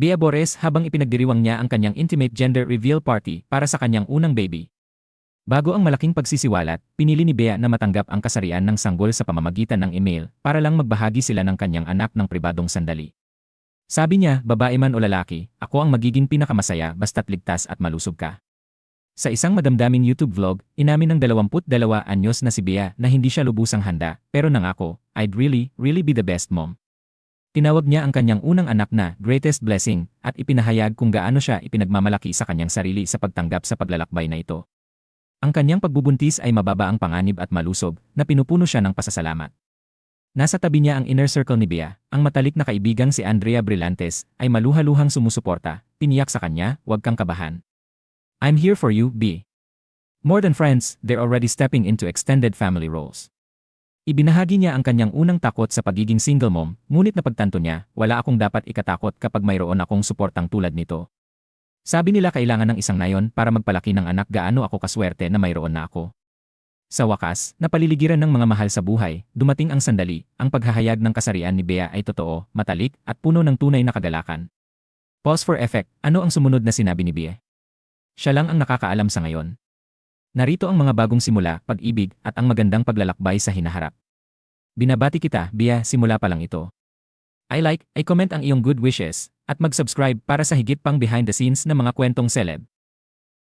Bea Bores habang ipinagdiriwang niya ang kanyang intimate gender reveal party para sa kanyang unang baby. Bago ang malaking pagsisiwalat, pinili ni Bea na matanggap ang kasarian ng sanggol sa pamamagitan ng email para lang magbahagi sila ng kanyang anak ng pribadong sandali. Sabi niya, babae man o lalaki, ako ang magiging pinakamasaya basta't ligtas at malusog ka. Sa isang madamdaming YouTube vlog, inamin ng 22 anyos na si Bea na hindi siya lubusang handa, pero nangako, I'd really, really be the best mom. Tinawag niya ang kanyang unang anak na greatest blessing at ipinahayag kung gaano siya ipinagmamalaki sa kanyang sarili sa pagtanggap sa paglalakbay na ito. Ang kanyang pagbubuntis ay mababa ang panganib at malusog na pinupuno siya ng pasasalamat. Nasa tabi niya ang inner circle ni Bea, ang matalik na kaibigang si Andrea Brillantes ay maluhaluhang sumusuporta, tiniyak sa kanya, huwag kang kabahan. I'm here for you, B. More than friends, they're already stepping into extended family roles. Ibinahagi niya ang kanyang unang takot sa pagiging single mom, ngunit napagtanto niya, wala akong dapat ikatakot kapag mayroon akong suportang tulad nito. Sabi nila kailangan ng isang nayon para magpalaki ng anak gaano ako kaswerte na mayroon na ako. Sa wakas, napaliligiran ng mga mahal sa buhay, dumating ang sandali, ang paghahayag ng kasarian ni Bea ay totoo, matalik, at puno ng tunay na kagalakan. Pause for effect, ano ang sumunod na sinabi ni Bea? Siya lang ang nakakaalam sa ngayon. Narito ang mga bagong simula, pag-ibig, at ang magandang paglalakbay sa hinaharap. Binabati kita, Bia, simula pa lang ito. I like, I comment ang iyong good wishes, at mag-subscribe para sa higit pang behind the scenes na mga kwentong celeb.